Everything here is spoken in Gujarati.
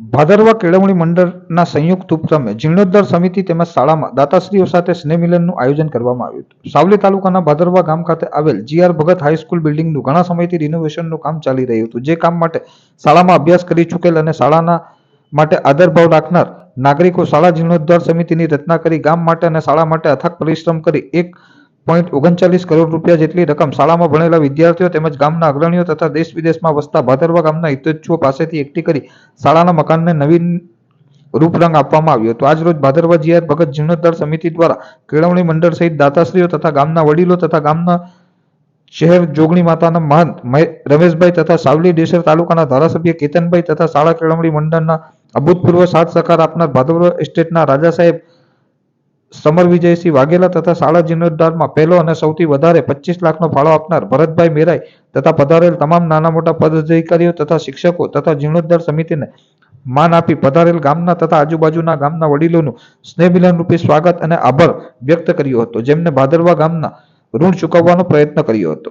ભાદરવા કેળવણી મંડળના સંયુક્ત ઉપક્રમે જીર્ણોદ્ધાર સમિતિ તેમજ શાળામાં દાતાશ્રીઓ સાથે સ્નેહમિલનનું આયોજન કરવામાં આવ્યું હતું. સાવલી તાલુકાના ભાદરવા ગામ ખાતે આવેલ જીઆર ભગત હાઈસ્કૂલ બિલ્ડિંગનું ઘણા સમયથી રિનોવેશનનું કામ ચાલી રહ્યું હતું. જે કામ માટે શાળામાં અભ્યાસ કરી ચૂકેલ અને શાળાના માટે આદરભાવ રાખનાર નાગરિકો શાળા જીર્ણોદ્ધાર સમિતિની રચના કરી, ગામ માટે અને શાળા માટે અથાક પરિશ્રમ કરી, એક પોઈન્ટ ઓગણચાલીસ કરોડ રૂપિયા જેટલી રકમ શાળામાં ભણેલા વિદ્યાર્થીઓ તેમજ ગામના અગ્રણીઓ તથા દેશ વિદેશમાં વસતા ભાદરવા ગામના હિતેચ્છુઓ પાસેથી એકઠી કરી શાળાના મકાનને નવીન રૂપરંગ આપવામાં આવ્યું હતું. આજરોજ ભાદરવા જીઆર ભગત જીર્ણોદ્ધાર સમિતિ દ્વારા કેળવણી મંડળ સહિત દાતાશ્રીઓ તથા ગામના વડીલો તથા ગામના શહેર જોગણી માતાના મહંત મહે- રમેશભાઈ તથા સાવલી ડેસર તાલુકાના ધારાસભ્ય કેતનભાઈ તથા શાળા કેળવણી મંડળના અભૂતપૂર્વ સાથ સહકાર આપનાર ભાદરવા એસ્ટેટના રાજા સાહેબ સમર વિજયસિંહ વાઘેલા તથા શાળા જીર્ણોદ્ધારમાં પહેલો અને સૌથી વધારે પચીસ લાખનો ફાળો આપનાર ભરતભાઈ મેરાઈ તથા પધારેલ તમામ નાના મોટા પદાધિકારીઓ તથા શિક્ષકો તથા જીર્ણોદ્ધાર સમિતિને માન આપી પધારેલ ગામના તથા આજુબાજુના ગામના વડીલોનું સ્નેહમિલન રૂપે સ્વાગત અને આભાર વ્યક્ત કર્યો હતો, જેમને ભાદરવા ગામના ઋણ ચૂકવવાનો પ્રયત્ન કર્યો હતો.